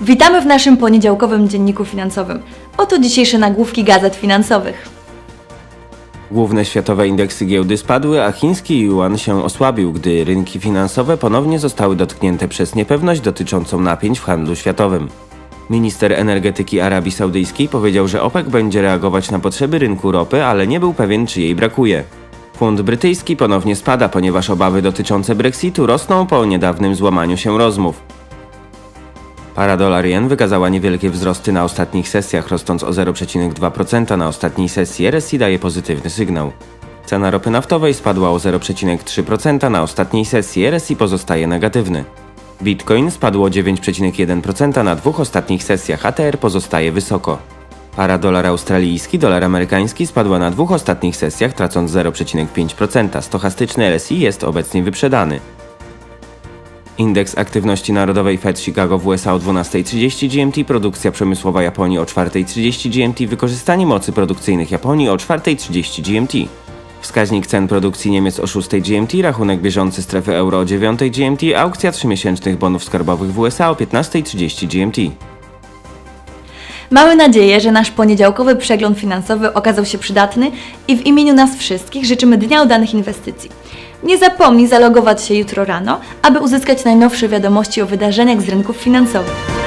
Witamy w naszym poniedziałkowym dzienniku finansowym. Oto dzisiejsze nagłówki gazet finansowych. Główne światowe indeksy giełdy spadły, a chiński yuan się osłabił, gdy rynki finansowe ponownie zostały dotknięte przez niepewność dotyczącą napięć w handlu światowym. Minister energetyki Arabii Saudyjskiej powiedział, że OPEC będzie reagować na potrzeby rynku ropy, ale nie był pewien, czy jej brakuje. Funt brytyjski ponownie spada, ponieważ obawy dotyczące Brexitu rosną po niedawnym złamaniu się rozmów. Para dolar jen wykazała niewielkie wzrosty na ostatnich sesjach, rosnąc o 0,2% na ostatniej sesji. RSI daje pozytywny sygnał. Cena ropy naftowej spadła o 0,3% na ostatniej sesji. RSI pozostaje negatywny. Bitcoin spadł o 9,1% na dwóch ostatnich sesjach, ATR pozostaje wysoko. Para dolar australijski, dolar amerykański spadła na dwóch ostatnich sesjach, tracąc 0,5%. Stochastyczny RSI jest obecnie wyprzedany. Indeks aktywności narodowej Fed Chicago w USA o 12.30 GMT, produkcja przemysłowa Japonii o 4.30 GMT, wykorzystanie mocy produkcyjnych Japonii o 4.30 GMT. Wskaźnik cen produkcji Niemiec o 6 GMT, rachunek bieżący strefy euro o 9 GMT, aukcja 3-miesięcznych bonów skarbowych w USA o 15.30 GMT. Mamy nadzieję, że nasz poniedziałkowy przegląd finansowy okazał się przydatny i w imieniu nas wszystkich życzymy dnia udanych inwestycji. Nie zapomnij zalogować się jutro rano, aby uzyskać najnowsze wiadomości o wydarzeniach z rynków finansowych.